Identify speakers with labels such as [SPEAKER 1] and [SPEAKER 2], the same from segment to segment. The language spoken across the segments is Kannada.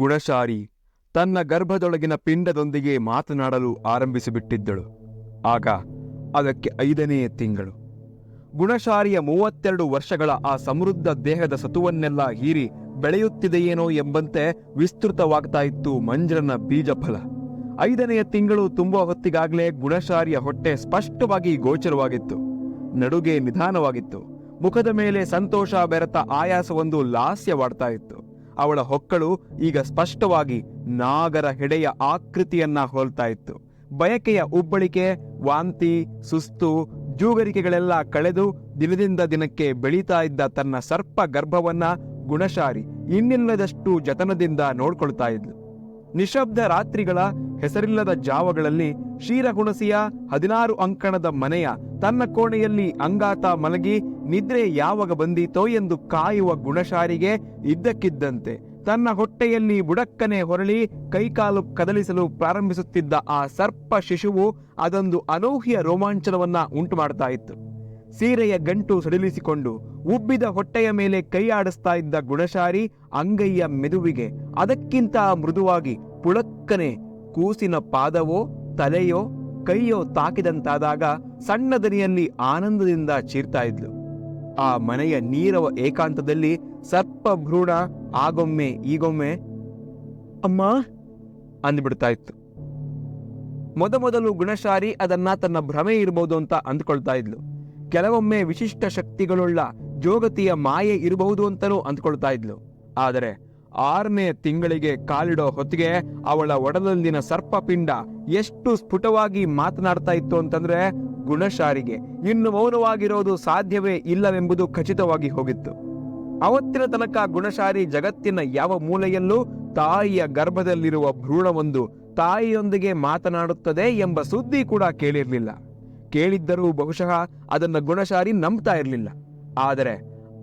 [SPEAKER 1] ಗುಣಶಾರಿ ತನ್ನ ಗರ್ಭದೊಳಗಿನ ಪಿಂಡದೊಂದಿಗೆ ಮಾತನಾಡಲು ಆರಂಭಿಸಿಬಿಟ್ಟಿದ್ದಳು. ಆಗ ಅದಕ್ಕೆ ಐದನೆಯ ತಿಂಗಳು. ಗುಣಶಾರಿಯ ಮೂವತ್ತೆರಡು ವರ್ಷಗಳ ಆ ಸಮೃದ್ಧ ದೇಹದ ಸತುವನ್ನೆಲ್ಲ ಹೀರಿ ಬೆಳೆಯುತ್ತಿದೆಯೇನೋ ಎಂಬಂತೆ ವಿಸ್ತೃತವಾಗ್ತಾ ಇತ್ತು ಮಂಜರನ ಬೀಜಫಲ. ಐದನೆಯ ತಿಂಗಳು ತುಂಬುವ ಹೊತ್ತಿಗಾಗಲೇ ಗುಣಶಾರಿಯ ಹೊಟ್ಟೆ ಸ್ಪಷ್ಟವಾಗಿ ಗೋಚರವಾಗಿತ್ತು. ನಡುಗೆ ನಿಧಾನವಾಗಿತ್ತು. ಮುಖದ ಮೇಲೆ ಸಂತೋಷ ಬೆರೆತ ಆಯಾಸವೊಂದು ಲಾಸ್ಯವಾಡ್ತಾ ಇತ್ತು. ಅವಳ ಹೊಕ್ಕಳು ಈಗ ಸ್ಪಷ್ಟವಾಗಿ ನಾಗರ ಹೆಡೆಯ ಆಕೃತಿಯನ್ನ ಹೋಲ್ತಾ ಇತ್ತು. ಬಯಕೆಯ ಉಬ್ಬಳಿಕೆ ವಾಂತಿ, ಸುಸ್ತು, ಜೂಗರಿಕೆಗಳೆಲ್ಲ ಕಳೆದು ದಿನದಿಂದ ದಿನಕ್ಕೆ ಬೆಳೀತಾ ಇದ್ದ ತನ್ನ ಸರ್ಪ ಗರ್ಭವನ್ನ ಗುಣಶಾರಿ ಇನ್ನಿಲ್ಲದಷ್ಟು ಜತನದಿಂದ ನೋಡ್ಕೊಳ್ತಾ ಇದ್ಲು. ನಿಶಬ್ದ ರಾತ್ರಿಗಳ ಹೆಸರಿಲ್ಲದ ಜಾವಗಳಲ್ಲಿ ಕ್ಷೀರಗುಣಸಿಯ ಹದಿನಾರು ಅಂಕಣದ ಮನೆಯ ತನ್ನ ಕೋಣೆಯಲ್ಲಿ ಅಂಗಾತ ಮಲಗಿ ನಿದ್ರೆ ಯಾವಾಗ ಬಂದೀತೋ ಎಂದು ಕಾಯುವ ಗುಣಶಾರಿಗೆ ಇದ್ದಕ್ಕಿದ್ದಂತೆ ತನ್ನ ಹೊಟ್ಟೆಯಲ್ಲಿ ಬುಡಕ್ಕನೆ ಹೊರಳಿ ಕೈಕಾಲು ಕದಲಿಸಲು ಪ್ರಾರಂಭಿಸುತ್ತಿದ್ದ ಆ ಸರ್ಪ ಶಿಶುವು ಅದೊಂದು ಅನೂಹ್ಯ ರೋಮಾಂಚನವನ್ನ ಉಂಟು ಮಾಡ್ತಾ ಇತ್ತು ಸೀರೆಯ ಗಂಟು ಸಡಿಲಿಸಿಕೊಂಡು ಉಬ್ಬಿದ ಹೊಟ್ಟೆಯ ಮೇಲೆ ಕೈ ಆಡಿಸ್ತಾ ಇದ್ದ ಗುಣಶಾರಿ ಅಂಗೈಯ ಮೆದುವಿಗೆ ಅದಕ್ಕಿಂತ ಮೃದುವಾಗಿ ಪುಳಕ್ಕನೆ ಕೂಸಿನ ಪಾದವೋ, ತಲೆಯೋ, ಕೈಯೋ ತಾಕಿದಂತಾದಾಗ ಸಣ್ಣ ದನಿಯಲ್ಲಿ ಆನಂದದಿಂದ ಚೀರ್ತಾ ಇದ್ಲು. ಆ ಮನೆಯ ನೀರವ ಏಕಾಂತದಲ್ಲಿ ಸರ್ಪ ಭ್ರೂಣ ಆಗೊಮ್ಮೆ, ಈಗೊಮ್ಮೆ, ಅಮ್ಮ, ಅಂದ್ಬಿಡ್ತಾ ಇತ್ತು. ಮೊದಮೊದಲು ಗುಣಶಾರಿ ಅದನ್ನ ತನ್ನ ಭ್ರಮೆ ಇರಬಹುದು ಅಂತ ಅಂದ್ಕೊಳ್ತಾ ಇದ್ಲು. ಕೆಲವೊಮ್ಮೆ ವಿಶಿಷ್ಟ ಶಕ್ತಿಗಳುಳ್ಳ ಜೋಗತಿಯ ಮಾಯೆ ಇರಬಹುದು ಅಂತಲೂ ಅಂದ್ಕೊಳ್ತಾ ಇದ್ಲು. ಆದರೆ ಆರನೇ ತಿಂಗಳಿಗೆ ಕಾಲಿಡೋ ಹೊತ್ತಿಗೆ ಅವಳ ಒಡಲಲ್ಲಿನ ಸರ್ಪಪಿಂಡ ಎಷ್ಟು ಸ್ಫುಟವಾಗಿ ಮಾತನಾಡ್ತಾ ಇತ್ತು ಅಂತಂದ್ರೆ ಗುಣಶಾರಿಗೆ, ಇನ್ನು ಮೌನವಾಗಿರೋದು ಸಾಧ್ಯವೇ ಇಲ್ಲವೆಂಬುದು ಖಚಿತವಾಗಿ ಹೋಗಿತ್ತು. ಅವತ್ತಿನ ತನಕ ಗುಣಶಾರಿ ಜಗತ್ತಿನ ಯಾವ ಮೂಲೆಯಲ್ಲೂ ತಾಯಿಯ ಗರ್ಭದಲ್ಲಿರುವ ಭ್ರೂಣವೊಂದು ತಾಯಿಯೊಂದಿಗೆ ಮಾತನಾಡುತ್ತದೆ ಎಂಬ ಸುದ್ದಿ ಕೂಡ ಕೇಳಿರಲಿಲ್ಲ. ಕೇಳಿದ್ದರೂ ಬಹುಶಃ ಅದನ್ನು ಗುಣಶಾರಿ ನಂಬ್ತಾ ಇರಲಿಲ್ಲ. ಆದರೆ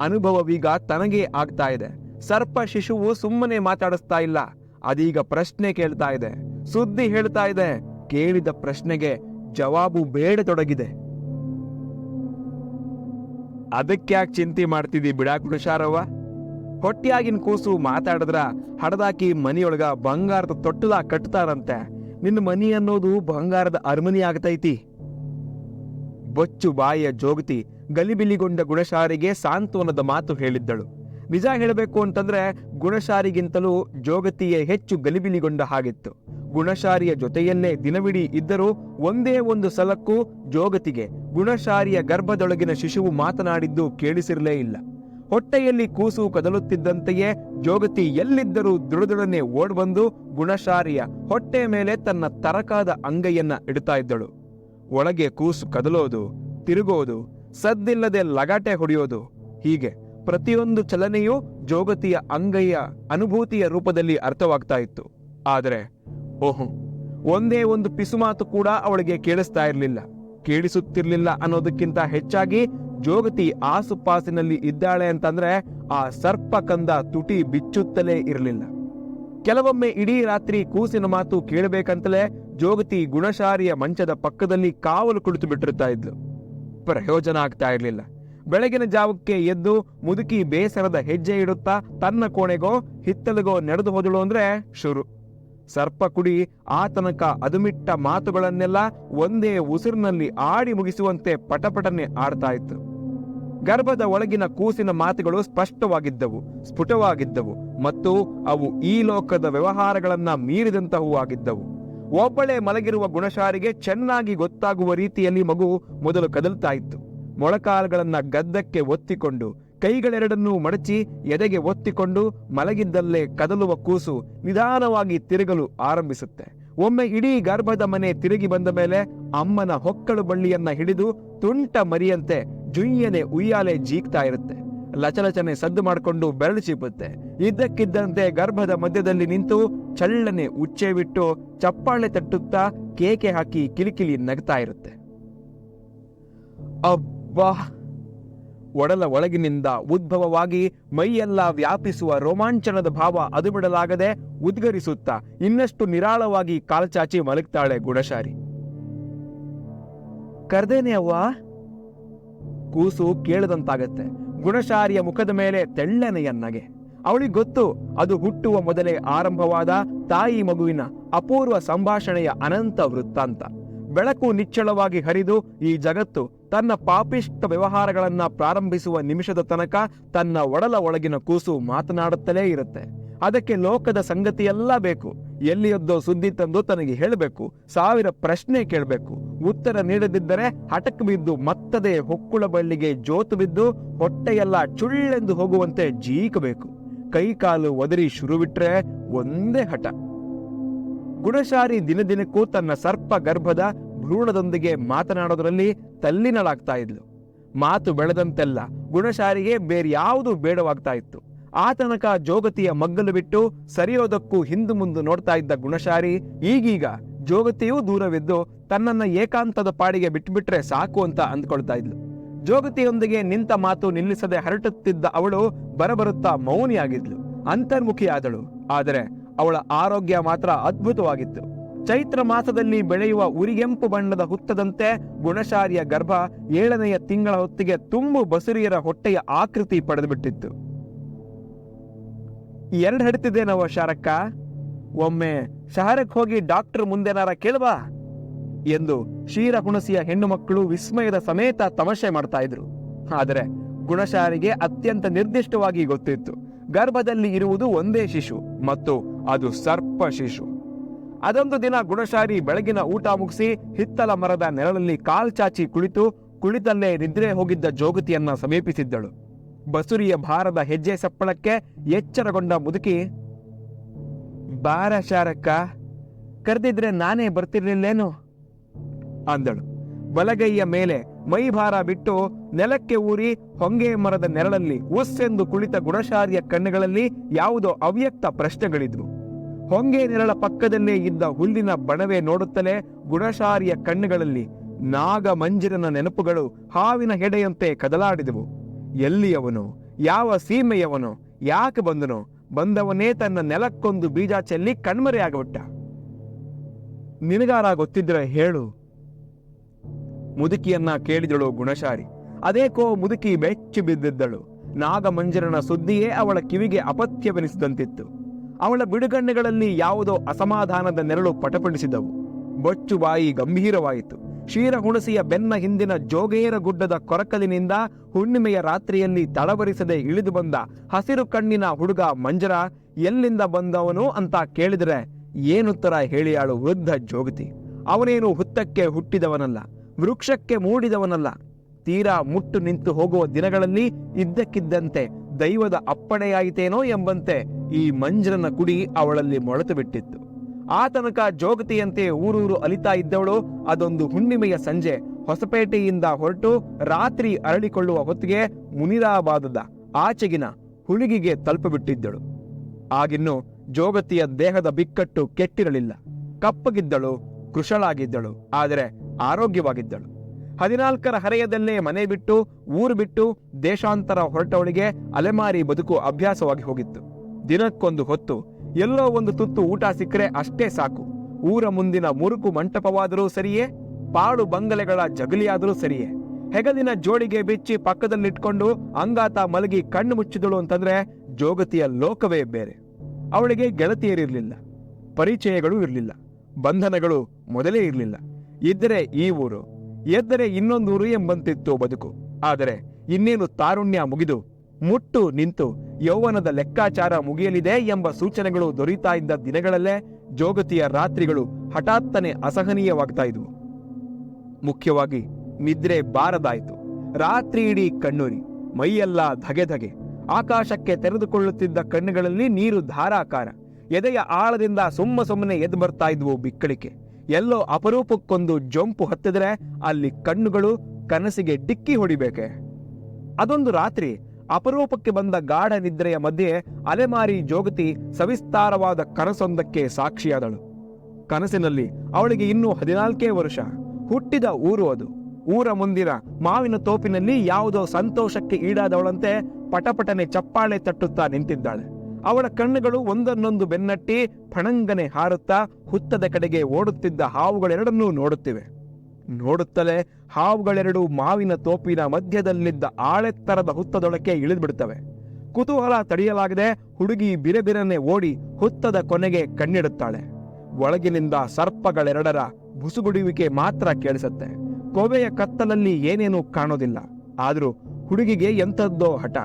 [SPEAKER 1] ಅನುಭವವೀಗ ತನಗೇ ಆಗ್ತಾ ಇದೆ. ಸರ್ಪ ಶಿಶುವು ಸುಮ್ಮನೆ ಮಾತಾಡಿಸ್ತಾ ಇಲ್ಲ. ಅದೀಗ ಪ್ರಶ್ನೆ ಕೇಳ್ತಾ ಇದೆ. ಸುದ್ದಿ ಹೇಳ್ತಾ ಇದೆ. ಕೇಳಿದ ಪ್ರಶ್ನೆಗೆ ಜವಾಬು ಬೇಡ ತೊಡಗಿದೆ ಅದಕ್ಕ್ಯಾಕ್ ಚಿಂತೆ ಮಾಡ್ತಿದ್ದಿ ಬಿಡಾ ಹುಷಾರವ್ವ ಹೊಟ್ಟಿಯಾಗಿನ ಕೂಸು ಮಾತಾಡಿದ್ರ ಹಡದಾಕಿ ಮನಿಯೊಳಗ ಬಂಗಾರದ ತೊಟ್ಟಲ ಕಟ್ತಾರಂತೆ. ನಿನ್ನ ಮನಿ ಅನ್ನೋದು ಬಂಗಾರದ ಅರಮನಿ ಆಗತೈತಿ. ಬೊಚ್ಚು ಬಾಯಿಯ ಜೋಗತಿ ಗಲಿಬಿಲಿಗೊಂಡ ಗುಣಶಾರಿಗೆ ಸಾಂತ್ವನದ ಮಾತು ಹೇಳಿದ್ದಳು. ನಿಜ ಹೇಳಬೇಕು ಅಂತಂದ್ರೆ ಗುಣಶಾರಿಗಿಂತಲೂ ಜೋಗತಿಯೇ ಹೆಚ್ಚು ಗಲಿಬಿಲಿಗೊಂಡ ಹಾಗಿತ್ತು. ಗುಣಶಾರಿಯ ಜೊತೆಯಲ್ಲೇ ದಿನವಿಡೀ ಇದ್ದರೂ ಒಂದೇ ಒಂದು ಸಲಕ್ಕೂ ಜೋಗತಿಗೆ, ಗುಣಶಾರಿಯ ಗರ್ಭದೊಳಗಿನ ಶಿಶುವು ಮಾತನಾಡಿದ್ದು ಕೇಳಿಸಿರಲೇ ಇಲ್ಲ. ಹೊಟ್ಟೆಯಲ್ಲಿ ಕೂಸು ಕದಲುತ್ತಿದ್ದಂತೆಯೇ ಜೋಗತಿ ಎಲ್ಲಿದ್ದರೂ ದೃಢದೊಡನೆ ಓಡ್ಬಂದು ಗುಣಶಾರಿಯ ಹೊಟ್ಟೆ ಮೇಲೆ ತನ್ನ ತರಕಾದ ಅಂಗೈಯನ್ನ ಇಡ್ತಾ ಇದ್ದಳು. ಒಳಗೆ ಕೂಸು ಕದಲೋದು, ತಿರುಗೋದು, ಸದ್ದಿಲ್ಲದೆ ಲಗಾಟೆ ಹೊಡೆಯೋದು ಹೀಗೆ ಪ್ರತಿಯೊಂದು ಚಲನೆಯೂ ಜೋಗತಿಯ ಅಂಗೈಯ ಅನುಭೂತಿಯ ರೂಪದಲ್ಲಿ ಅರ್ಥವಾಗ್ತಾ ಇತ್ತು. ಆದರೆ, ಓಹೋ, ಒಂದೇ ಒಂದು ಪಿಸುಮಾತು ಕೂಡ ಅವಳಿಗೆ ಕೇಳಿಸ್ತಾ ಇರಲಿಲ್ಲ. ಕೇಳಿಸುತ್ತಿರ್ಲಿಲ್ಲ ಅನ್ನೋದಕ್ಕಿಂತ ಹೆಚ್ಚಾಗಿ ಜೋಗತಿ ಆಸುಪಾಸಿನಲ್ಲಿ ಇದ್ದಾಳೆ ಅಂತಂದ್ರೆ ಆ ಸರ್ಪ ಕಂದ ತುಟಿ ಬಿಚ್ಚುತ್ತಲೇ ಇರಲಿಲ್ಲ. ಕೆಲವೊಮ್ಮೆ ಇಡೀ ರಾತ್ರಿ ಕೂಸಿನ ಮಾತು ಕೇಳಬೇಕಂತಲೇ ಜೋಗತಿ ಗುಣಶಾರಿಯ ಮಂಚದ ಪಕ್ಕದಲ್ಲಿ ಕಾವಲು ಕುಳಿತು ಬಿಟ್ಟಿರ್ತಾ ಇದ್ಲು. ಪ್ರಯೋಜನ ಆಗ್ತಾ ಇರಲಿಲ್ಲ. ಬೆಳಗಿನ ಜಾವಕ್ಕೆ ಎದ್ದು ಮುದುಕಿ ಬೇಸರದ ಹೆಜ್ಜೆ ಇಡುತ್ತಾ ತನ್ನ ಕೋಣೆಗೋ ಹಿತ್ತಲಿಗೋ ನಡೆದು ಹೋದಳು ಅಂದ್ರೆ ಶುರು. ಸರ್ಪ ಕುಡಿ ಆ ತನಕ ಅದುಮಿಟ್ಟ ಮಾತುಗಳನ್ನೆಲ್ಲ ಒಂದೇ ಉಸಿರಿನಲ್ಲಿ ಆಡಿ ಮುಗಿಸುವಂತೆ ಪಟಪಟನೆ ಆಡ್ತಾ ಇತ್ತು. ಗರ್ಭದ ಒಳಗಿನ ಕೂಸಿನ ಮಾತುಗಳು ಸ್ಪಷ್ಟವಾಗಿದ್ದವು, ಸ್ಫುಟವಾಗಿದ್ದವು ಮತ್ತು ಅವು ಈ ಲೋಕದ ವ್ಯವಹಾರಗಳನ್ನ ಮೀರಿದಂತಹವು ಆಗಿದ್ದವು. ಒಬ್ಬಳೆ ಮಲಗಿರುವ ಗುಣಶಾರಿಗೆ ಚೆನ್ನಾಗಿ ಗೊತ್ತಾಗುವ ರೀತಿಯಲ್ಲಿ ಮಗು ಮೊದಲು ಕದಲ್ತಾ ಇತ್ತು. ಮೊಳಕಾಲುಗಳನ್ನ ಗದ್ದಕ್ಕೆ ಒತ್ತಿಕೊಂಡು, ಕೈಗಳೆರಡನ್ನೂ ಮಡಚಿ ಎದೆಗೆ ಒತ್ತಿಕೊಂಡು ಮಲಗಿದ್ದಲ್ಲೇ ಕದಲುವ ಕೂಸು ನಿಧಾನವಾಗಿ ತಿರುಗಲು ಆರಂಭಿಸುತ್ತೆ. ಒಮ್ಮೆ ಇಡೀ ಗರ್ಭದ ಮನೆ ತಿರುಗಿ ಬಂದ ಮೇಲೆ ಅಮ್ಮನ ಹೊಕ್ಕಳು ಬಳ್ಳಿಯನ್ನ ಹಿಡಿದು ತುಂಟ ಮರಿಯಂತೆ ಜುಯ್ಯನೆ ಉಯ್ಯಾಲೆ ಜೀಗ್ತಾ ಇರುತ್ತೆ. ಲಚಲಚನೆ ಸದ್ದು ಮಾಡಿಕೊಂಡು ಬೆರಳು ಚೀಪುತ್ತೆ. ಇದ್ದಕ್ಕಿದ್ದಂತೆ ಗರ್ಭದ ಮಧ್ಯದಲ್ಲಿ ನಿಂತು ಚಳ್ಳನೆ ಉಚ್ಚೆ ಬಿಟ್ಟು ಚಪ್ಪಾಳೆ ತಟ್ಟುತ್ತಾ ಕೇಕೆ ಹಾಕಿ ಕಿಲಿಕಿಲಿ ನಗ್ತಾ ಇರುತ್ತೆ. ಅಬ್ಬಾ ಒಡಲ ಒಳಗಿನಿಂದ ಉದ್ಭವವಾಗಿ ಮೈಯೆಲ್ಲ ವ್ಯಾಪಿಸುವ ರೋಮಾಂಚನದ ಭಾವ ಅದು ಬಿಡಲಾಗದೆ ಉದ್ಗರಿಸುತ್ತಾ ಇನ್ನಷ್ಟು ನಿರಾಳವಾಗಿ ಕಾಲ್ಚಾಚಿ ಮಲಗ್ತಾಳೆ ಗುಣಶಾರಿ. ಕರ್ದೇನೆ ಅವ್ವ? ಕೂಸು ಕೇಳದಂತಾಗತ್ತೆ. ಗುಣಶಾರಿಯ ಮುಖದ ಮೇಲೆ ತೆಳ್ಳನೆಯ ನಗೆ. ಅವಳಿಗೆ ಗೊತ್ತು, ಅದು ಹುಟ್ಟುವ ಮೊದಲೇ ಆರಂಭವಾದ ತಾಯಿ ಮಗುವಿನ ಅಪೂರ್ವ ಸಂಭಾಷಣೆಯ ಅನಂತ ವೃತ್ತಾಂತ. ಬೆಳಕು ನಿಚ್ಚಳವಾಗಿ ಹರಿದು ಈ ಜಗತ್ತು ತನ್ನ ಪಾಪಿಷ್ಟ ವ್ಯವಹಾರಗಳನ್ನ ಪ್ರಾರಂಭಿಸುವ ನಿಮಿಷದ ತನಕ ತನ್ನ ಒಡಲ ಒಳಗಿನ ಕೂಸು ಮಾತನಾಡುತ್ತಲೇ ಇರುತ್ತೆ. ಅದಕ್ಕೆ ಲೋಕದ ಸಂಗತಿಯೆಲ್ಲ ಬೇಕು. ಎಲ್ಲಿಯದ್ದೋ ಸುದ್ದಿ ತಂದು ತನಗೆ ಹೇಳಬೇಕು. ಸಾವಿರ ಪ್ರಶ್ನೆ ಕೇಳಬೇಕು. ಉತ್ತರ ನೀಡದಿದ್ದರೆ ಹಟಕ್ ಬಿದ್ದು ಮತ್ತದೇ ಹೊಕ್ಕುಳ ಬಳ್ಳಿಗೆ ಜೋತು ಬಿದ್ದು ಹೊಟ್ಟೆಯೆಲ್ಲ ಚುಳ್ಳೆಂದು ಹೋಗುವಂತೆ ಜೀಕಬೇಕು. ಕೈಕಾಲು ಒದರಿ ಶುರು ಬಿಟ್ರೆ ಒಂದೇ ಹಠ. ಗುಣಶಾರಿ ದಿನದಿನಕ್ಕೂ ತನ್ನ ಸರ್ಪ ಗರ್ಭದ ಭ್ರೂಣದೊಂದಿಗೆ ಮಾತನಾಡೋದರಲ್ಲಿ ತಲ್ಲಿನಳಾಗ್ತಾ ಇದ್ಲು. ಮಾತು ಬೆಳೆದಂತೆಲ್ಲ ಗುಣಶಾರಿಗೆ ಬೇರ್ಯಾವುದು ಬೇಡವಾಗ್ತಾ ಇತ್ತು. ಆ ತನಕ ಜೋಗತಿಯ ಮಗ್ಗಲು ಬಿಟ್ಟು ಸರಿಯೋದಕ್ಕೂ ಹಿಂದು ಮುಂದು ನೋಡ್ತಾ ಇದ್ದ ಗುಣಶಾರಿ ಈಗೀಗ ಜೋಗತಿಯೂ ದೂರವಿದ್ದು ತನ್ನನ್ನ ಏಕಾಂತದ ಪಾಡಿಗೆ ಬಿಟ್ಟುಬಿಟ್ರೆ ಸಾಕು ಅಂತ ಅಂದ್ಕೊಳ್ತಾ ಇದ್ಲು. ಜೋಗತಿಯೊಂದಿಗೆ ನಿಂತ ಮಾತು ನಿಲ್ಲಿಸದೆ ಹರಟುತ್ತಿದ್ದ ಅವಳು ಬರಬರುತ್ತಾ ಮೌನಿಯಾಗಿದ್ಲು. ಅಂತರ್ಮುಖಿಯಾದಳು. ಆದರೆ ಅವಳ ಆರೋಗ್ಯ ಮಾತ್ರ ಅದ್ಭುತವಾಗಿತ್ತು. ಚೈತ್ರ ಮಾಸದಲ್ಲಿ ಬೆಳೆಯುವ ಉರಿಗೆಂಪು ಬಣ್ಣದ ಹುತ್ತದಂತೆ ಗುಣಶಾರಿಯ ಗರ್ಭ ಏಳನೆಯ ತಿಂಗಳ ಹೊತ್ತಿಗೆ ತುಂಬು ಬಸುರಿಯರ ಹೊಟ್ಟೆಯ ಆಕೃತಿ ಪಡೆದುಬಿಟ್ಟಿತ್ತು. ಎರಡು ಹಿಡ್ತಿದ್ದೇನವ ಶಾರಕ್ಕ? ಒಮ್ಮೆ ಶಹರಕ್ಕೆ ಹೋಗಿ ಡಾಕ್ಟರ್ ಮುಂದೆನಾರ ಕೇಳ್ಬಾ ಎಂದು ಕ್ಷೀರ ಹುಣಸಿಯ ಹೆಣ್ಣು ಮಕ್ಕಳು ವಿಸ್ಮಯದ ಸಮೇತ ತಮಾಷೆ ಮಾಡ್ತಾ ಇದ್ರು. ಆದರೆ ಗುಣಶಾರಿಗೆ ಅತ್ಯಂತ ನಿರ್ದಿಷ್ಟವಾಗಿ ಗೊತ್ತಿತ್ತು. ಗರ್ಭದಲ್ಲಿ ಇರುವುದು ಒಂದೇ ಶಿಶು ಮತ್ತು ಅದು ಸರ್ಪ ಶಿಶು. ಅದೊಂದು ದಿನ ಗುಣಶಾರಿ ಬೆಳಗಿನ ಊಟ ಮುಗಿಸಿ ಹಿತ್ತಲ ಮರದ ನೆರಳಲ್ಲಿ ಕಾಲ್ಚಾಚಿ ಕುಳಿತು ಕುಳಿತಲ್ಲೇ ನಿದ್ರೆ ಹೋಗಿದ್ದ ಜೋಗತಿಯನ್ನ ಸಮೀಪಿಸಿದ್ದಳು. ಬಸುರಿಯ ಭಾರದ ಹೆಜ್ಜೆ ಸಪ್ಪಳಕ್ಕೆ ಎಚ್ಚರಗೊಂಡ ಮುದುಕಿ, ಬಾರ ಶಾರಕ್ಕ, ಕರೆದಿದ್ರೆ ನಾನೇ ಬರ್ತಿರ್ಲಿಲ್ಲೇನು? ಅಂದಳು. ಬಲಗೈಯ ಮೇಲೆ ಮೈಭಾರ ಬಿಟ್ಟು ನೆಲಕ್ಕೆ ಊರಿ ಹೊಂಗೆ ಮರದ ನೆರಳಲ್ಲಿ ಉಸ್ಸೆಂದು ಕುಳಿತ ಗುಣಶಾರಿಯ ಕಣ್ಣುಗಳಲ್ಲಿ ಯಾವುದೋ ಅವ್ಯಕ್ತ ಪ್ರಶ್ನೆಗಳಿದ್ವು. ಹೊಂಗೆ ನೆರಳ ಪಕ್ಕದಲ್ಲೇ ಇದ್ದ ಹುಲ್ಲಿನ ಬಣವೆ ನೋಡುತ್ತಲೇ ಗುಣಶಾರಿಯ ಕಣ್ಣುಗಳಲ್ಲಿ ನಾಗ ಮಂಜಿರನ ನೆನಪುಗಳು ಹಾವಿನ ಹೆಡೆಯಂತೆ ಕದಲಾಡಿದವು. ಎಲ್ಲಿಯವನು? ಯಾವ ಸೀಮೆಯವನು? ಯಾಕೆ ಬಂದನು? ಬಂದವನೇ ತನ್ನ ನೆಲಕ್ಕೊಂದು ಬೀಜ ಚೆಲ್ಲಿ ಕಣ್ಮರೆಯಾಗ್ಬಿಟ್ಟ ನಿನಗಾರ ಗೊತ್ತಿದ್ರೆ ಹೇಳು. ಮುದುಕಿಯನ್ನ ಕೇಳಿದಳು ಗುಣಶಾರಿ. ಅದೇಕೋ ಮುದುಕಿ ಬೆಚ್ಚಿ ಬಿದ್ದಿದ್ದಳು. ನಾಗಮಂಜರನ ಸುದ್ದಿಯೇ ಅವಳ ಕಿವಿಗೆ ಅಪತ್ಯವೆನಿಸಿದಂತಿತ್ತು. ಅವಳ ಬಿಡುಗಣ್ಣೆಗಳಲ್ಲಿ ಯಾವುದೋ ಅಸಮಾಧಾನದ ನೆರಳು ಪಟಪಡಿಸಿದವು. ಬೊಚ್ಚು ಬಾಯಿ ಗಂಭೀರವಾಯಿತು. ಶೀರ ಹುಣಸಿಯ ಬೆನ್ನ ಹಿಂದಿನ ಜೋಗೇರ ಗುಡ್ಡದ ಕೊರಕಲಿನಿಂದ ಹುಣ್ಣಿಮೆಯ ರಾತ್ರಿಯಲ್ಲಿ ತಳವರಿಸದೆ ಇಳಿದು ಬಂದ ಹಸಿರು ಕಣ್ಣಿನ ಹುಡುಗ ಮಂಜರ, ಎಲ್ಲಿಂದ ಬಂದವನು? ಅಂತ ಕೇಳಿದರೆ ಏನುತ್ತರ ಹೇಳಿಯಾಳು ವೃದ್ಧ ಜೋಗತಿ. ಅವನೇನು ಹುತ್ತಕ್ಕೆ ಹುಟ್ಟಿದವನಲ್ಲ, ವೃಕ್ಷಕ್ಕೆ ಮೂಡಿದವನಲ್ಲ. ತೀರಾ ಮುಟ್ಟು ನಿಂತು ಹೋಗುವ ದಿನಗಳಲ್ಲಿ ಇದ್ದಕ್ಕಿದ್ದಂತೆ ದೈವದ ಅಪ್ಪಣೆಯಾಯಿತೇನೋ ಎಂಬಂತೆ ಈ ಮಂಜರನ ಕುಡಿ ಅವಳಲ್ಲಿ ಮೊಳತು ಬಿಟ್ಟಿತ್ತು. ಆ ತನಕ ಜೋಗತಿಯಂತೆ ಊರೂರು ಅಲಿತಾ ಇದ್ದವಳು ಅದೊಂದು ಹುಣ್ಣಿಮೆಯ ಸಂಜೆ ಹೊಸಪೇಟೆಯಿಂದ ಹೊರಟು ರಾತ್ರಿ ಅರಳಿಕೊಳ್ಳುವ ಹೊತ್ತಿಗೆ ಮುನಿರಾಬಾದದ ಆಚೆಗಿನ ಹುಳಿಗಿಗೆ ತಲುಪಿಬಿಟ್ಟಿದ್ದಳು. ಆಗಿನ್ನು ಜೋಗತಿಯ ದೇಹದ ಬಿಕ್ಕಟ್ಟು ಕೆಟ್ಟಿರಲಿಲ್ಲ. ಕಪ್ಪಗಿದ್ದಳು, ಕೃಶಳಾಗಿದ್ದಳು, ಆದರೆ ಆರೋಗ್ಯವಾಗಿದ್ದಳು. ಹದಿನಾಲ್ಕರ ಹರೆಯದಲ್ಲೇ ಮನೆ ಬಿಟ್ಟು, ಊರು ಬಿಟ್ಟು, ದೇಶಾಂತರ ಹೊರಟವಳಿಗೆ ಅಲೆಮಾರಿ ಬದುಕು ಅಭ್ಯಾಸವಾಗಿ ಹೋಗಿತ್ತು. ದಿನಕ್ಕೊಂದು ಹೊತ್ತು, ಎಲ್ಲೋ ಒಂದು ತುತ್ತು ಊಟ ಸಿಕ್ಕರೆ ಅಷ್ಟೇ ಸಾಕು. ಊರ ಮುಂದಿನ ಮುರುಕು ಮಂಟಪವಾದರೂ ಸರಿಯೇ, ಪಾಡು ಬಂಗಲೆಗಳ ಜಗಲಿಯಾದರೂ ಸರಿಯೇ. ಹೆಗಲಿನ ಜೋಡಿಗೆ ಬಿಚ್ಚಿ ಪಕ್ಕದಲ್ಲಿಟ್ಕೊಂಡು ಅಂಗಾತ ಮಲಗಿ ಕಣ್ಣು ಮುಚ್ಚಿದಳು ಅಂತಂದ್ರೆ ಜೋಗತಿಯ ಲೋಕವೇ ಬೇರೆ. ಅವಳಿಗೆ ಗೆಳತಿಯರಿರಲಿಲ್ಲ, ಪರಿಚಯಗಳು ಇರಲಿಲ್ಲ, ಬಂಧನಗಳು ಮೊದಲೇ ಇರಲಿಲ್ಲ. ಇದ್ದರೆ ಈ ಊರು ಎದ್ದರೆ ಇನ್ನೊಂದೂರು ಎಂಬಂತಿತ್ತು ಬದುಕು. ಆದರೆ ಇನ್ನೇನು ತಾರುಣ್ಯ ಮುಗಿದು, ಮುಟ್ಟು ನಿಂತು ಯೌವನದ ಲೆಕ್ಕಾಚಾರ ಮುಗಿಯಲಿದೆ ಎಂಬ ಸೂಚನೆಗಳು ದೊರೀತಾ ಇದ್ದ ದಿನಗಳಲ್ಲೇ ಜೋಗತಿಯ ರಾತ್ರಿಗಳು ಹಠಾತ್ತನೆ ಅಸಹನೀಯವಾಗ್ತಾ ಇದ್ವು. ಮುಖ್ಯವಾಗಿ ನಿದ್ರೆ ಬಾರದಾಯಿತು. ರಾತ್ರಿ ಇಡೀ ಕಣ್ಣುರಿ, ಮೈಯೆಲ್ಲ ಧಗೆ ಧಗೆ ಆಕಾಶಕ್ಕೆ ತೆರೆದುಕೊಳ್ಳುತ್ತಿದ್ದ ಕಣ್ಣುಗಳಲ್ಲಿ ನೀರು ಧಾರಾಕಾರ. ಎದೆಯ ಆಳದಿಂದ ಸುಮ್ಮ ಸುಮ್ಮನೆ ಎದ್ದು ಬರ್ತಾ ಇದ್ವು ಬಿಕ್ಕಳಿಕೆ. ಎಲ್ಲೋ ಅಪರೂಪಕ್ಕೊಂದು ಜೊಂಪು ಹತ್ತಿದ್ರೆ ಅಲ್ಲಿ ಕಣ್ಣುಗಳು ಕನಸಿಗೆ ಡಿಕ್ಕಿ ಹೊಡಿಬೇಕೆ? ಅದೊಂದು ರಾತ್ರಿ ಅಪರೂಪಕ್ಕೆ ಬಂದ ಗಾಢ ನಿದ್ರೆಯ ಮಧ್ಯೆ ಅಲೆಮಾರಿ ಜೋಗತಿ ಸವಿಸ್ತಾರವಾದ ಕನಸೊಂದಕ್ಕೆ ಸಾಕ್ಷಿಯಾದಳು. ಕನಸಿನಲ್ಲಿ ಅವಳಿಗೆ ಇನ್ನೂ ಹದಿನಾಲ್ಕೇ ವರ್ಷ. ಹುಟ್ಟಿದ ಊರು ಅದು. ಊರ ಮುಂದಿನ ಮಾವಿನ ತೋಪಿನಲ್ಲಿ ಯಾವುದೋ ಸಂತೋಷಕ್ಕೆ ಈಡಾದವಳಂತೆ ಪಟಪಟನೆ ಚಪ್ಪಾಳೆ ತಟ್ಟುತ್ತಾ ನಿಂತಿದ್ದಾಳೆ. ಅವಳ ಕಣ್ಣುಗಳು ಒಂದನ್ನೊಂದು ಬೆನ್ನಟ್ಟಿ ಫಣಂಗನೆ ಹಾರುತ್ತಾ ಹುತ್ತದ ಕಡೆಗೆ ಓಡುತ್ತಿದ್ದ ಹಾವುಗಳೆರಡನ್ನೂ ನೋಡುತ್ತಿವೆ. ನೋಡುತ್ತಲೇ ಹಾವುಗಳೆರಡು ಮಾವಿನ ತೋಪಿನ ಮಧ್ಯದಲ್ಲಿದ್ದ ಆಳೆತ್ತರದ ಹುತ್ತದೊಳಕ್ಕೆ ಇಳಿದ್ಬಿಡ್ತವೆ. ಕುತೂಹಲ ತಡೆಯಲಾಗದೆ ಹುಡುಗಿ ಬಿರಬಿರನೆ ಓಡಿ ಹುತ್ತದ ಕೊನೆಗೆ ಕಣ್ಣಿಡುತ್ತಾಳೆ. ಒಳಗಿನಿಂದ ಸರ್ಪಗಳೆರಡರ ಬುಸುಗುಡುವಿಕೆ ಮಾತ್ರ ಕೇಳಿಸುತ್ತೆ. ಕೊವೆಯ ಕತ್ತಲಲ್ಲಿ ಏನೇನೂ ಕಾಣೋದಿಲ್ಲ. ಆದರೂ ಹುಡುಗಿಗೆ ಎಂಥದ್ದೋ ಹಠ.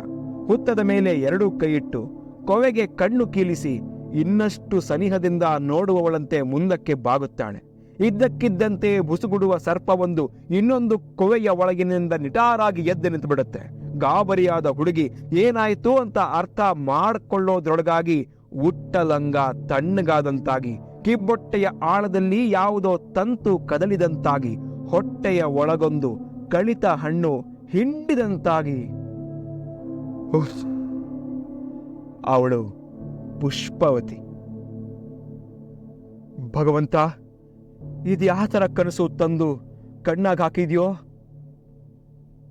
[SPEAKER 1] ಹುತ್ತದ ಮೇಲೆ ಎರಡೂ ಕೈಯಿಟ್ಟು ಕೊವೆಗೆ ಕಣ್ಣು ಕೀಲಿಸಿ ಇನ್ನಷ್ಟು ಸನಿಹದಿಂದ ನೋಡುವವಳಂತೆ ಮುಂದಕ್ಕೆ ಬಾಗುತ್ತಾಳೆ. ಇದ್ದಕ್ಕಿದ್ದಂತೆ ಬುಸುಗುಡುವ ಸರ್ಪವೊಂದು ಇನ್ನೊಂದು ಕೊವೆಯ ಒಳಗಿನಿಂದ ನಿಟಾರಾಗಿ ಎದ್ದು ನಿಂತುಬಿಡುತ್ತೆ. ಗಾಬರಿಯಾದ ಹುಡುಗಿ ಏನಾಯ್ತು ಅಂತ ಅರ್ಥ ಮಾಡಿಕೊಳ್ಳೋದ್ರೊಳಗಾಗಿ ಉಟ್ಟಲಂಗ ತಣ್ಣಗಾದಂತಾಗಿ, ಕಿಬ್ಬೊಟ್ಟೆಯ ಆಳದಲ್ಲಿ ಯಾವುದೋ ತಂತು ಕದಲಿದಂತಾಗಿ, ಹೊಟ್ಟೆಯ ಒಳಗೊಂದು ಕಳಿತ ಹಣ್ಣು ಹಿಂಡಿದಂತಾಗಿ. ಅವಳು ಪುಷ್ಪವತಿ. ಭಗವಂತ, ಇದು ಯಾವ ಥರ ಕನಸು ತಂದು ಕಣ್ಣಾಗ ಹಾಕಿದ್ಯೋ?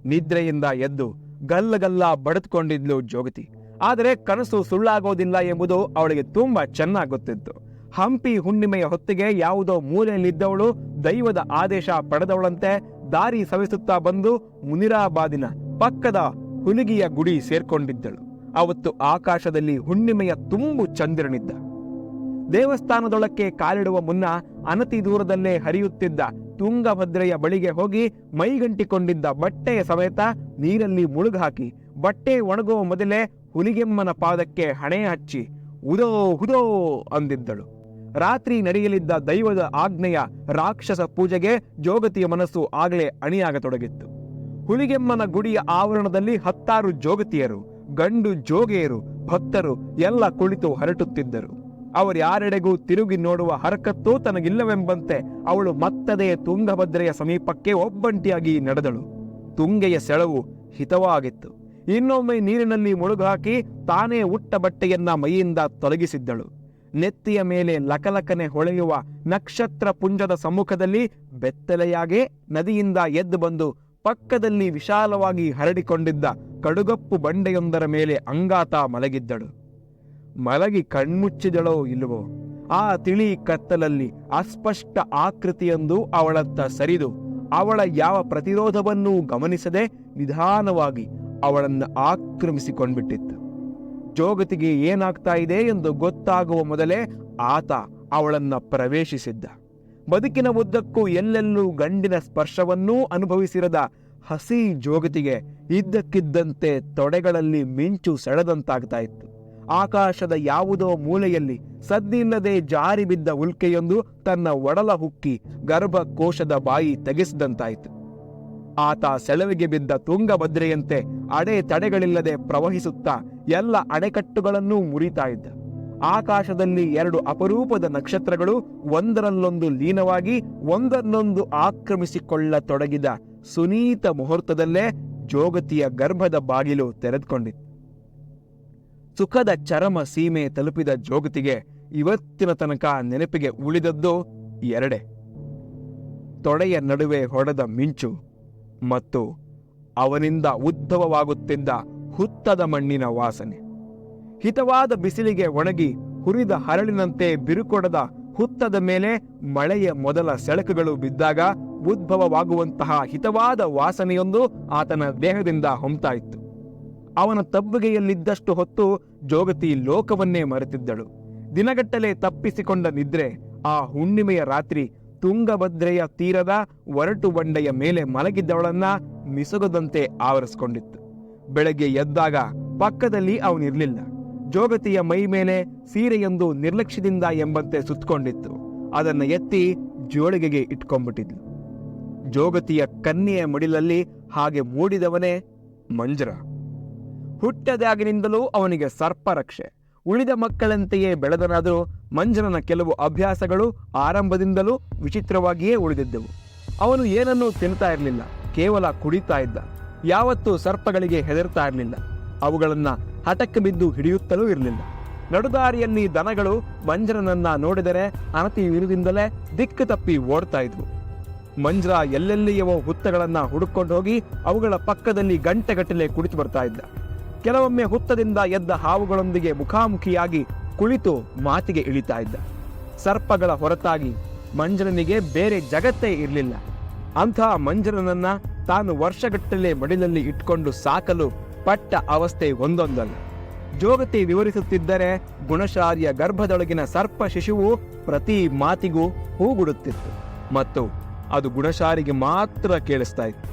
[SPEAKER 1] ನಿದ್ರೆಯಿಂದ ಎದ್ದು ಗಲ್ಲಗಲ್ಲ ಬಡದ್ಕೊಂಡಿದ್ಲು ಜೋಗತಿ ಆದರೆ ಕನಸು ಸುಳ್ಳಾಗೋದಿಲ್ಲ ಎಂಬುದು ಅವಳಿಗೆ ತುಂಬ ಚೆನ್ನಾಗಿ ಗೊತ್ತಿತ್ತು. ಹಂಪಿ ಹುಣ್ಣಿಮೆಯ ಹೊತ್ತಿಗೆ ಯಾವುದೋ ಮೂಲೆಯಲ್ಲಿದ್ದವಳು ದೈವದ ಆದೇಶ ಪಡೆದವಳಂತೆ ದಾರಿ ಸವಿಸುತ್ತಾ ಬಂದು ಮುನಿರಾಬಾದಿನ ಪಕ್ಕದ ಹುಲಿಗಿಯ ಗುಡಿ ಸೇರ್ಕೊಂಡಿದ್ದಳು. ಅವತ್ತು ಆಕಾಶದಲ್ಲಿ ಹುಣ್ಣಿಮೆಯ ತುಂಬು ಚಂದಿರನಿದ್ದ. ದೇವಸ್ಥಾನದೊಳಕ್ಕೆ ಕಾಲಿಡುವ ಮುನ್ನ ಅನತಿ ದೂರದಲ್ಲೇ ಹರಿಯುತ್ತಿದ್ದ ತುಂಗಭದ್ರೆಯ ಬಳಿಗೆ ಹೋಗಿ ಮೈಗಂಟಿಕೊಂಡಿದ್ದ ಬಟ್ಟೆಯ ಸಮೇತ ನೀರಲ್ಲಿ ಮುಳುಗಾಕಿ, ಬಟ್ಟೆ ಒಣಗುವ ಮೊದಲೇ ಹುಲಿಗೆಮ್ಮನ ಪಾದಕ್ಕೆ ಹಣೆ ಹಚ್ಚಿ, ಉದೋ, ಹುದೋ ಅಂದಿದ್ದಳು. ರಾತ್ರಿ ನಡೆಯಲಿದ್ದ ದೈವದ ಆಜ್ಞೆಯ ರಾಕ್ಷಸ ಪೂಜೆಗೆ ಜೋಗತಿಯ ಮನಸ್ಸು ಆಗಲೇ ಅಣಿಯಾಗತೊಡಗಿತ್ತು. ಹುಲಿಗೆಮ್ಮನ ಗುಡಿಯ ಆವರಣದಲ್ಲಿ ಹತ್ತಾರು ಜೋಗತಿಯರು ಗಂಡು ಜೋಗೆಯರು ಭಕ್ತರು ಎಲ್ಲ ಕುಳಿತು ಹರಟುತ್ತಿದ್ದರು. ಅವರ್ಯಾರೆಡೆಗೂ ತಿರುಗಿ ನೋಡುವ ಹರಕತ್ತೂ ತನಗಿಲ್ಲವೆಂಬಂತೆ ಅವಳು ಮತ್ತದೇ ತುಂಗಭದ್ರೆಯ ಸಮೀಪಕ್ಕೆ ಒಬ್ಬಂಟಿಯಾಗಿ ನಡೆದಳು. ತುಂಗೆಯ ಸೆಳವು ಹಿತವಾಗಿತ್ತು. ಇನ್ನೊಮ್ಮೆ ನೀರಿನಲ್ಲಿ ಮುಳುಗಾಕಿ ತಾನೇ ಉಟ್ಟ ಬಟ್ಟೆಯನ್ನ ಮೈಯಿಂದ ತೊಲಗಿಸಿದ್ದಳು. ನೆತ್ತಿಯ ಮೇಲೆ ಲಕಲಕನೆ ಹೊಳೆಯುವ ನಕ್ಷತ್ರ ಪುಂಜದ ಸಮ್ಮುಖದಲ್ಲಿ ಬೆತ್ತಲೆಯಾಗೆ ನದಿಯಿಂದ ಎದ್ದು ಬಂದು ಪಕ್ಕದಲ್ಲಿ ವಿಶಾಲವಾಗಿ ಹರಡಿಕೊಂಡಿದ್ದ ಕಡುಗಪ್ಪು ಬಂಡೆಯೊಂದರ ಮೇಲೆ ಅಂಗಾತ ಮಲಗಿದ್ದಳು. ಮಲಗಿ ಕಣ್ಮುಚ್ಚಿದಳೋ ಇಲ್ಲವೋ? ಆ ತಿಳಿ ಕತ್ತಲಲ್ಲಿ ಅಸ್ಪಷ್ಟ ಆಕೃತಿಯೊಂದು ಅವಳತ್ತ ಸರಿದು ಅವಳ ಯಾವ ಪ್ರತಿರೋಧವನ್ನೂ ಗಮನಿಸದೆ ನಿಧಾನವಾಗಿ ಅವಳನ್ನು ಆಕ್ರಮಿಸಿಕೊಂಡ್ಬಿಟ್ಟಿತ್ತು. ಜೋಗತಿಗೆ ಏನಾಗ್ತಾ ಇದೆ ಎಂದು ಗೊತ್ತಾಗುವ ಮೊದಲೇ ಆತ ಅವಳನ್ನ ಪ್ರವೇಶಿಸಿದ್ದ. ಬದುಕಿನ ಉದ್ದಕ್ಕೂ ಎಲ್ಲೆಲ್ಲೂ ಗಂಡಿನ ಸ್ಪರ್ಶವನ್ನೂ ಅನುಭವಿಸಿರದ ಹಸಿ ಜೋಗತಿಗೆ ಇದ್ದಕ್ಕಿದ್ದಂತೆ ತೊಡೆಗಳಲ್ಲಿ ಮಿಂಚು ಸೆಳೆದಂತಾಗ್ತಾ ಇತ್ತು. ಆಕಾಶದ ಯಾವುದೋ ಮೂಲೆಯಲ್ಲಿ ಸದ್ದಿಲ್ಲದೆ ಜಾರಿ ಬಿದ್ದ ಉಲ್ಕೆಯೊಂದು ತನ್ನ ಒಡಲ ಹುಕ್ಕಿ ಗರ್ಭಕೋಶದ ಬಾಯಿ ತೆಗೆಸಿದಂತಾಯಿತು. ಆತ ಸೆಳವಿಗೆ ಬಿದ್ದ ತುಂಗಭದ್ರೆಯಂತೆ ಅಡೆ ತಡೆಗಳಿಲ್ಲದೆ ಪ್ರವಹಿಸುತ್ತಾ ಎಲ್ಲ ಅಣೆಕಟ್ಟುಗಳನ್ನೂ ಮುರಿತಾ ಇದ್ದ. ಆಕಾಶದಲ್ಲಿ ಎರಡು ಅಪರೂಪದ ನಕ್ಷತ್ರಗಳು ಒಂದರಲ್ಲೊಂದು ಲೀನವಾಗಿ ಒಂದನ್ನೊಂದು ಆಕ್ರಮಿಸಿಕೊಳ್ಳತೊಡಗಿದ ಸುನೀತ ಮುಹೂರ್ತದಲ್ಲೇ ಜೋಗತಿಯ ಗರ್ಭದ ಬಾಗಿಲು ತೆರೆದುಕೊಂಡಿತ್ತು. ಸುಖದ ಚರಮ ಸೀಮೆ ತಲುಪಿದ ಜೋಗತಿಗೆ ಇವತ್ತಿನ ತನಕ ನೆನಪಿಗೆ ಉಳಿದದ್ದು ಎರಡೆ. ತೊಡೆಯ ನಡುವೆ ಹೊಡೆದ ಮಿಂಚು ಮತ್ತು ಅವನಿಂದ ಉದ್ಭವವಾಗುತ್ತಿದ್ದ ಹುತ್ತದ ಮಣ್ಣಿನ ವಾಸನೆ. ಹಿತವಾದ ಬಿಸಿಲಿಗೆ ಒಣಗಿ ಹುರಿದ ಹರಳಿನಂತೆ ಬಿರುಕೊಡದ ಹುತ್ತದ ಮೇಲೆ ಮಳೆಯ ಮೊದಲ ಸೆಳಕುಗಳು ಬಿದ್ದಾಗ ಉದ್ಭವವಾಗುವಂತಹ ಹಿತವಾದ ವಾಸನೆಯೊಂದು ಆತನ ದೇಹದಿಂದ ಹೊಮ್ತಾ ಇತ್ತು ಅವನ ತಬ್ಬುಗೆಯಲ್ಲಿದ್ದಷ್ಟು ಹೊತ್ತು ಜೋಗತಿ ಲೋಕವನ್ನೇ ಮರೆತಿದ್ದಳು. ದಿನಗಟ್ಟಲೆ ತಪ್ಪಿಸಿಕೊಂಡ ನಿದ್ರೆ ಆ ಹುಣ್ಣಿಮೆಯ ರಾತ್ರಿ ತುಂಗಭದ್ರೆಯ ತೀರದ ಒರಟು ಬಂಡೆಯ ಮೇಲೆ ಮಲಗಿದ್ದವಳನ್ನ ಮಿಸುಗದಂತೆ ಆವರಿಸಿಕೊಂಡಿತ್ತು. ಬೆಳಗ್ಗೆ ಎದ್ದಾಗ ಪಕ್ಕದಲ್ಲಿ ಅವನಿರ್ಲಿಲ್ಲ. ಜೋಗತಿಯ ಮೈ ಮೇಲೆ ಸೀರೆಯೊಂದು ನಿರ್ಲಕ್ಷ್ಯದಿಂದ ಎಂಬಂತೆ ಸುತ್ತಕೊಂಡಿತ್ತು. ಅದನ್ನು ಎತ್ತಿ ಜೋಳಿಗೆಗೆ ಇಟ್ಕೊಂಡ್ಬಿಟ್ಟಿದ್ಲು. ಜೋಗತಿಯ ಕನ್ಯೆಯ ಮಡಿಲಲ್ಲಿ ಹಾಗೆ ಮೂಡಿದವನೇ ಮಂಜರ. ಹುಟ್ಟದಾಗಿನಿಂದಲೂ ಅವನಿಗೆ ಸರ್ಪರಕ್ಷೆ. ಉಳಿದ ಮಕ್ಕಳಂತೆಯೇ ಬೆಳೆದನಾದರೂ ಮಂಜರನ ಕೆಲವು ಅಭ್ಯಾಸಗಳು ಆರಂಭದಿಂದಲೂ ವಿಚಿತ್ರವಾಗಿಯೇ ಉಳಿದಿದ್ದವು. ಅವನು ಏನನ್ನೂ ತಿಂತಾ ಇರಲಿಲ್ಲ, ಕೇವಲ ಕುಡಿತಾ ಇದ್ದ. ಯಾವತ್ತೂ ಸರ್ಪಗಳಿಗೆ ಹೆದರ್ತಾ ಇರಲಿಲ್ಲ. ಅವುಗಳನ್ನ ಹಠಕ್ಕೆ ಬಿದ್ದು ಹಿಡಿಯುತ್ತಲೂ ಇರಲಿಲ್ಲ. ನಡುದಾರಿಯಲ್ಲಿ ದನಗಳು ಮಂಜರನನ್ನ ನೋಡಿದರೆ ಅನತಿ ವಿರುದಿಂದಲೇ ದಿಕ್ಕು ತಪ್ಪಿ ಓಡ್ತಾ ಇದ್ವು. ಮಂಜ್ರ ಎಲ್ಲೆಲ್ಲಿಯವೋ ಹುತ್ತಗಳನ್ನ ಹುಡುಕೊಂಡು ಹೋಗಿ ಅವುಗಳ ಪಕ್ಕದಲ್ಲಿ ಗಂಟೆಗಟ್ಟಲೆ ಕುಳಿತು ಬರ್ತಾ ಇದ್ದ. ಕೆಲವೊಮ್ಮೆ ಹುತ್ತದಿಂದ ಎದ್ದ ಹಾವುಗಳೊಂದಿಗೆ ಮುಖಾಮುಖಿಯಾಗಿ ಕುಳಿತು ಮಾತಿಗೆ ಇಳಿತಾ ಇದ್ದ. ಸರ್ಪಗಳ ಹೊರತಾಗಿ ಮಂಜರನಿಗೆ ಬೇರೆ ಜಗತ್ತೇ ಇರಲಿಲ್ಲ. ಅಂಥ ಮಂಜರನನ್ನ ತಾನು ವರ್ಷಗಟ್ಟಲೆ ಮಡಿಲಲ್ಲಿ ಇಟ್ಕೊಂಡು ಸಾಕಲು ಪಟ್ಟ ಅವಸ್ಥೆ ಒಂದೊಂದಲ್ಲ ಜೋಗತಿ ವಿವರಿಸುತ್ತಿದ್ದರೆ ಗುಣಶಾರಿಯ ಗರ್ಭದೊಳಗಿನ ಸರ್ಪ ಶಿಶುವು ಪ್ರತಿ ಮಾತಿಗೂ ಹೂಗುಡುತ್ತಿತ್ತು. ಮತ್ತು ಅದು ಗುಣಶಾರಿಗೆ ಮಾತ್ರ ಕೇಳಿಸ್ತಾ ಇತ್ತು.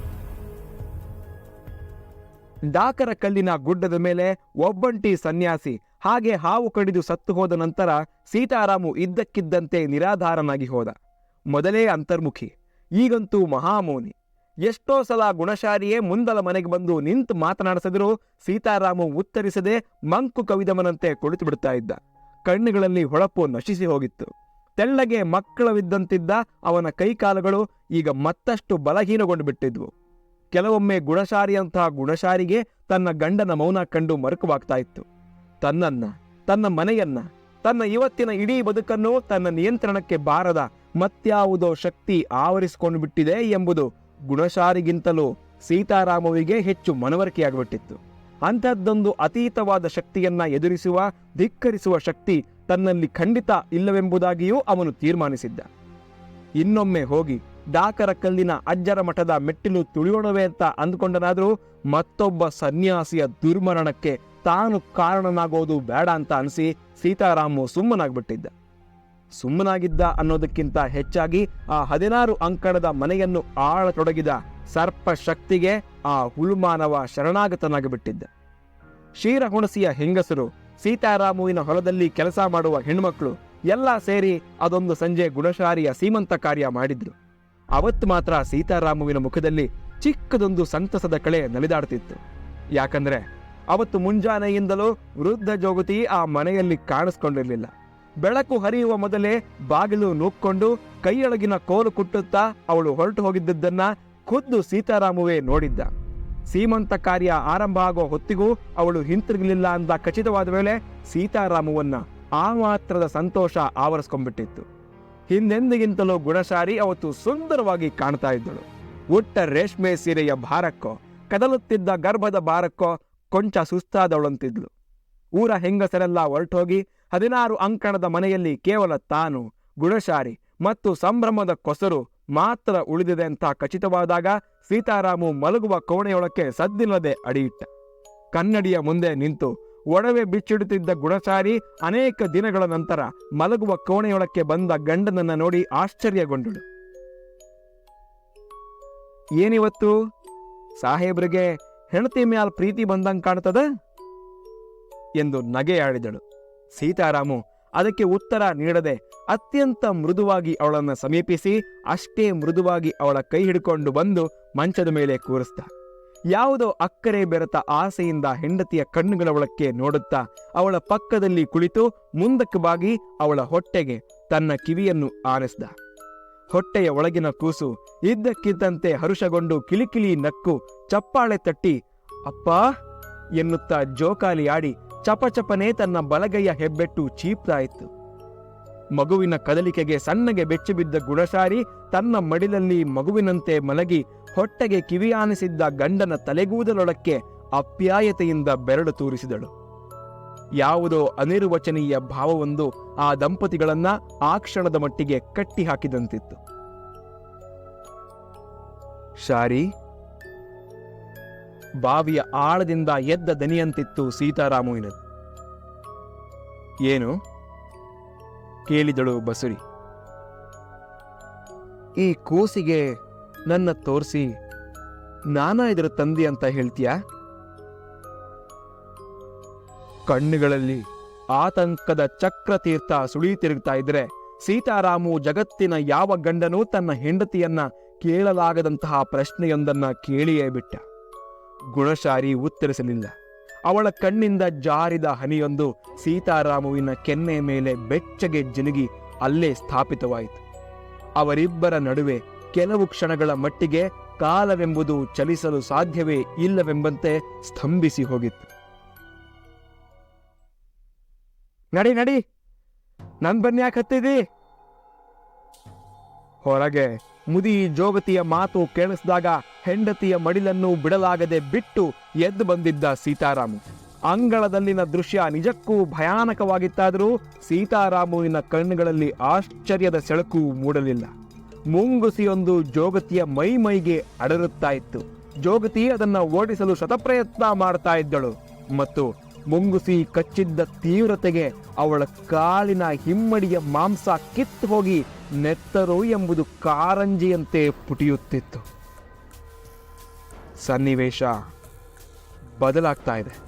[SPEAKER 1] ಡಾಕರ ಕಲ್ಲಿನ ಗುಡ್ಡದ ಮೇಲೆ ಒಬ್ಬಂಟಿ ಸನ್ಯಾಸಿ ಹಾಗೆ ಹಾವು ಕಡಿದು ಸತ್ತು ಹೋದ ನಂತರ ಸೀತಾರಾಮು ಇದ್ದಕ್ಕಿದ್ದಂತೆ ನಿರಾಧಾರನಾಗಿ ಹೋದ. ಮೊದಲೇ ಅಂತರ್ಮುಖಿ, ಈಗಂತೂ ಮಹಾಮೌನಿ. ಎಷ್ಟೋ ಸಲ ಗುಣಶಾರಿಯೇ ಮುಂದಲ ಮನೆಗೆ ಬಂದು ನಿಂತು ಮಾತನಾಡಿಸಿದರೂ ಸೀತಾರಾಮು ಉತ್ತರಿಸದೆ ಮಂಕು ಕವಿದಮನಂತೆ ಕುಳಿತು ಬಿಡ್ತಾ ಇದ್ದ. ಕಣ್ಣುಗಳಲ್ಲಿ ಹೊಳಪು ನಶಿಸಿ ಹೋಗಿತ್ತು. ತೆಳ್ಳಗೆ ಮಕ್ಕಳವಿದ್ದಂತಿದ್ದ ಅವನ ಕೈಕಾಲುಗಳು ಈಗ ಮತ್ತಷ್ಟು ಬಲಹೀನಗೊಂಡು ಬಿಟ್ಟಿದ್ವು ಕೆಲವೊಮ್ಮೆ ಗುಣಶಾರಿಯಂತಹ ಗುಣಶಾರಿಗೆ ತನ್ನ ಗಂಡನ ಮೌನ ಕಂಡು ಮರುಕವಾಗ್ತಾ ಇತ್ತು. ತನ್ನನ್ನ, ತನ್ನ ಮನೆಯನ್ನ, ತನ್ನ ಇವತ್ತಿನ ಇಡೀ ಬದುಕನ್ನು ತನ್ನ ನಿಯಂತ್ರಣಕ್ಕೆ ಬಾರದ ಮತ್ಯಾವುದೋ ಶಕ್ತಿ ಆವರಿಸಿಕೊಂಡು ಬಿಟ್ಟಿದೆ ಎಂಬುದು ಗುಣಶಾರಿಗಿಂತಲೂ ಸೀತಾರಾಮುವಿಗೆ ಹೆಚ್ಚು ಮನವರಿಕೆಯಾಗ್ಬಿಟ್ಟಿತ್ತು. ಅಂಥದ್ದೊಂದು ಅತೀತವಾದ ಶಕ್ತಿಯನ್ನ ಎದುರಿಸುವ, ಧಿಕ್ಕರಿಸುವ ಶಕ್ತಿ ತನ್ನಲ್ಲಿ ಖಂಡಿತ ಇಲ್ಲವೆಂಬುದಾಗಿಯೂ ಅವನು ತೀರ್ಮಾನಿಸಿದ್ದ. ಇನ್ನೊಮ್ಮೆ ಹೋಗಿ ಡಾಕರ ಕಲ್ಲಿನ ಅಜ್ಜರ ಮಠದ ಮೆಟ್ಟಿಲು ತುಳಿಯೋಣವೇ ಅಂತ ಅಂದುಕೊಂಡನಾದರೂ ಮತ್ತೊಬ್ಬ ಸನ್ಯಾಸಿಯ ದುರ್ಮರಣಕ್ಕೆ ತಾನು ಕಾರಣನಾಗೋದು ಬೇಡ ಅಂತ ಅನಿಸಿ ಸೀತಾರಾಮು ಸುಮ್ಮನಾಗ್ಬಿಟ್ಟಿದ್ದ. ಸುಮ್ಮನಾಗಿದ್ದ ಅನ್ನೋದಕ್ಕಿಂತ ಹೆಚ್ಚಾಗಿ ಆ ಹದಿನಾರು ಅಂಕಣದ ಮನೆಯನ್ನು ಆಳತೊಡಗಿದ ಸರ್ಪ ಶಕ್ತಿಗೆ ಆ ಹುಳುಮಾನವ ಶರಣಾಗತನಾಗಿಬಿಟ್ಟಿದ್ದ. ಹುಣಸಿಯ ಹೆಂಗಸರು, ಸೀತಾರಾಮುವಿನ ಹೊಲದಲ್ಲಿ ಕೆಲಸ ಮಾಡುವ ಹೆಣ್ಮಕ್ಳು ಎಲ್ಲ ಸೇರಿ ಅದೊಂದು ಸಂಜೆ ಗುಣಶಾರಿಯ ಸೀಮಂತ ಕಾರ್ಯ ಮಾಡಿದ್ರು. ಅವತ್ತು ಮಾತ್ರ ಸೀತಾರಾಮುವಿನ ಮುಖದಲ್ಲಿ ಚಿಕ್ಕದೊಂದು ಸಂತಸದ ಕಳೆ ನಲಿದಾಡ್ತಿತ್ತು. ಯಾಕಂದ್ರೆ ಅವತ್ತು ಮುಂಜಾನೆಯಿಂದಲೂ ವೃದ್ಧ ಜೋಗತಿ ಆ ಮನೆಯಲ್ಲಿ ಕಾಣಿಸ್ಕೊಂಡಿರ್ಲಿಲ್ಲ. ಬೆಳಕು ಹರಿಯುವ ಮೊದಲೇ ಬಾಗಿಲು ನೂಕ್ಕೊಂಡು ಕೈಯೊಳಗಿನ ಕೋಲು ಕುಟ್ಟುತ್ತಾ ಅವಳು ಹೊರಟು ಹೋಗಿದ್ದದ್ದನ್ನ ಖುದ್ದು ಸೀತಾರಾಮುವೇ ನೋಡಿದ್ದ. ಸೀಮಂತ ಕಾರ್ಯ ಆರಂಭ ಆಗೋ ಹೊತ್ತಿಗೂ ಅವಳು ಹಿಂತಿರುಗಲಿಲ್ಲ ಅಂದ ಖಚಿತವಾದ ವೇಳೆ ಸೀತಾರಾಮುವನ್ನ ಆ ಮಾತ್ರದ ಸಂತೋಷ ಆವರಿಸ್ಕೊಂಡ್ಬಿಟ್ಟಿತ್ತು. ಹಿಂದೆಂದಿಗಿಂತಲೂ ಗುಣಶಾರಿ ಅವತ್ತು ಸುಂದರವಾಗಿ ಕಾಣ್ತಾ ಇದ್ದಳು. ಉಟ್ಟ ರೇಷ್ಮೆ ಸೀರೆಯ ಭಾರಕ್ಕೋ, ಕದಲುತ್ತಿದ್ದ ಗರ್ಭದ ಭಾರಕ್ಕೋ ಕೊಂಚ ಸುಸ್ತಾದವಳಂತಿದ್ಲು. ಊರ ಹೆಂಗಸರೆಲ್ಲ ಹೊರಟೋಗಿ ಹದಿನಾರು ಅಂಕಣದ ಮನೆಯಲ್ಲಿ ಕೇವಲ ತಾನು ಗುಣಶಾರಿ ಮತ್ತು ಸಂಭ್ರಮದ ಕೊಸರು ಮಾತ್ರ ಉಳಿದಿದೆ ಅಂತ ಖಚಿತವಾದಾಗ ಸೀತಾರಾಮು ಮಲಗುವ ಕೋಣೆಯೊಳಕ್ಕೆ ಸದ್ದಿಲ್ಲದೆ ಅಡಿಯಿಟ್ಟ. ಕನ್ನಡಿಯ ಮುಂದೆ ನಿಂತು ಒಡವೆ ಬಿಚ್ಚಿಡುತ್ತಿದ್ದ ಗುಣಶಾರಿ ಅನೇಕ ದಿನಗಳ ನಂತರ ಮಲಗುವ ಕೋಣೆಯೊಳಕ್ಕೆ ಬಂದ ಗಂಡನನ್ನ ನೋಡಿ ಆಶ್ಚರ್ಯಗೊಂಡಳು. ಏನಿವತ್ತು? ಸಾಹೇಬ್ರಿಗೆ ಹೆಣತಿ ಮ್ಯಾಲ್ ಪ್ರೀತಿ ಬಂದಂಗೆ ಕಾಣ್ತದ? ಎಂದು ನಗೆಯಾಡಿದಳು ಸೀತಾರಾಮು ಅದಕ್ಕೆ ಉತ್ತರ ನೀಡದೆ ಅತ್ಯಂತ ಮೃದುವಾಗಿ ಅವಳನ್ನು ಸಮೀಪಿಸಿ ಅಷ್ಟೇ ಮೃದುವಾಗಿ ಅವಳ ಕೈ ಹಿಡ್ಕೊಂಡು ಬಂದು ಮಂಚದ ಮೇಲೆ ಕೂರಿಸ್ದ. ಯಾವುದೋ ಅಕ್ಕರೆ ಬೆರೆತ ಆಸೆಯಿಂದ ಹೆಂಡತಿಯ ಕಣ್ಣುಗಳ ಒಳಕ್ಕೆ ನೋಡುತ್ತಾ ಅವಳ ಪಕ್ಕದಲ್ಲಿ ಕುಳಿತು ಮುಂದಕ್ಕೆ ಬಾಗಿ ಅವಳ ಹೊಟ್ಟೆಗೆ ತನ್ನ ಕಿವಿಯನ್ನು ಆರಿಸ್ದ. ಹೊಟ್ಟೆಯ ಒಳಗಿನ ಕೂಸು ಇದ್ದಕ್ಕಿದ್ದಂತೆ ಹರುಷಗೊಂಡು ಕಿಲಿಕಿಲಿ ನಕ್ಕು ಚಪ್ಪಾಳೆ ತಟ್ಟಿ, ಅಪ್ಪ! ಎನ್ನುತ್ತಾ ಜೋಕಾಲಿ ಆಡಿ ಚಪಚಪನೆ ತನ್ನ ಬಲಗೈಯ ಹೆಬ್ಬೆಟ್ಟು ಚೀಪ್ತಾ ಮಗುವಿನ ಕದಲಿಕೆಗೆ ಸಣ್ಣಗೆ ಬೆಚ್ಚಿಬಿದ್ದ ಗುಣಸಾರಿ ತನ್ನ ಮಡಿಲಲ್ಲಿ ಮಗುವಿನಂತೆ ಮಲಗಿ ಹೊಟ್ಟೆಗೆ ಕಿವಿಯಾನಿಸಿದ್ದ ಗಂಡನ ತಲೆಗೂದಲೊಳಕ್ಕೆ ಅಪ್ಯಾಯತೆಯಿಂದ ಬೆರಳು ತೂರಿಸಿದಳು. ಯಾವುದೋ ಅನಿರ್ವಚನೀಯ ಭಾವವೊಂದು ಆ ದಂಪತಿಗಳನ್ನ ಆ ಕ್ಷಣದ ಮಟ್ಟಿಗೆ ಕಟ್ಟಿಹಾಕಿದಂತಿತ್ತು. ಶಾರಿ ಬಾವಿಯ ಆಳದಿಂದ ಎದ್ದ ದನಿಯಂತಿತ್ತು ಸೀತಾರಾಮುವಿನದು. ಏನು? ಕೇಳಿದಳು ಬಸುರಿ. ಈ ಕೂಸಿಗೆ ನನ್ನ ತೋರಿಸಿ ನಾನಾ ಇದರ ತಂದೆ ಅಂತ ಹೇಳ್ತೀಯಾ? ಕಣ್ಣುಗಳಲ್ಲಿ ಆತಂಕದ ಚಕ್ರ ತೀರ್ಥ ಸುಳಿ ತಿರುಗ್ತಾ ಇದ್ರೆ ಸೀತಾರಾಮು ಜಗತ್ತಿನ ಯಾವ ಗಂಡನೂ ತನ್ನ ಹೆಂಡತಿಯನ್ನ ಕೇಳಲಾಗದಂತಹ ಪ್ರಶ್ನೆಯೊಂದನ್ನ ಕೇಳಿಯೇ ಬಿಟ್ಟ. ಗುಣಶಾರಿ ಉತ್ತರಿಸಲಿಲ್ಲ. ಅವಳ ಕಣ್ಣಿಂದ ಜಾರಿದ ಹನಿಯೊಂದು ಸೀತಾರಾಮುವಿನ ಕೆನ್ನೆ ಮೇಲೆ ಬೆಚ್ಚಗೆ ಜಿನುಗಿ ಅಲ್ಲೇ ಸ್ಥಾಪಿತವಾಯಿತು. ಅವರಿಬ್ಬರ ನಡುವೆ ಕೆಲವು ಕ್ಷಣಗಳ ಮಟ್ಟಿಗೆ ಕಾಲವೆಂಬುದು ಚಲಿಸಲು ಸಾಧ್ಯವೇ ಇಲ್ಲವೆಂಬಂತೆ ಸ್ತಂಭಿಸಿ ಹೋಗಿತ್ತು. ನಡಿ ನಡಿ! ನನ್ ಬನ್ಯಾಕ್ ಹತ್ತಿದಿ? ಹೊರಗೆ ಮುದಿ ಜೋಗತಿಯ ಮಾತು ಕೇಳಿಸಿದಾಗ ಹೆಂಡತಿಯ ಮಡಿಲನ್ನು ಬಿಡಲಾಗದೆ ಬಿಟ್ಟು ಎದ್ದು ಬಂದಿದ್ದ ಸೀತಾರಾಮು. ಅಂಗಳದಲ್ಲಿನ ದೃಶ್ಯ ನಿಜಕ್ಕೂ ಭಯಾನಕವಾಗಿತ್ತಾದರೂ ಸೀತಾರಾಮುವಿನ ಕಣ್ಣುಗಳಲ್ಲಿ ಆಶ್ಚರ್ಯದ ಸೆಳಕು ಮೂಡಲಿಲ್ಲ. ಮುಂಗುಸಿಯೊಂದು ಜೋಗತಿಯ ಮೈ ಮೈಗೆ ಅಡರುತ್ತಾ ಇತ್ತು ಜೋಗತಿ ಅದನ್ನು ಓಡಿಸಲು ಶತಪ್ರಯತ್ನ ಮಾಡ್ತಾ ಇದ್ದಳು ಮತ್ತು ಮುಂಗುಸಿ ಕಚ್ಚಿದ್ದ ತೀವ್ರತೆಗೆ ಅವಳ ಕಾಲಿನ ಹಿಮ್ಮಡಿಯ ಮಾಂಸ ಕಿತ್ತು ಹೋಗಿ ನೆತ್ತರು ಎಂಬುದು ಕಾರಂಜಿಯಂತೆ ಪುಟಿಯುತ್ತಿತ್ತು. ಸನ್ನಿವೇಶ ಬದಲಾಗ್ತಾ ಇದೆ.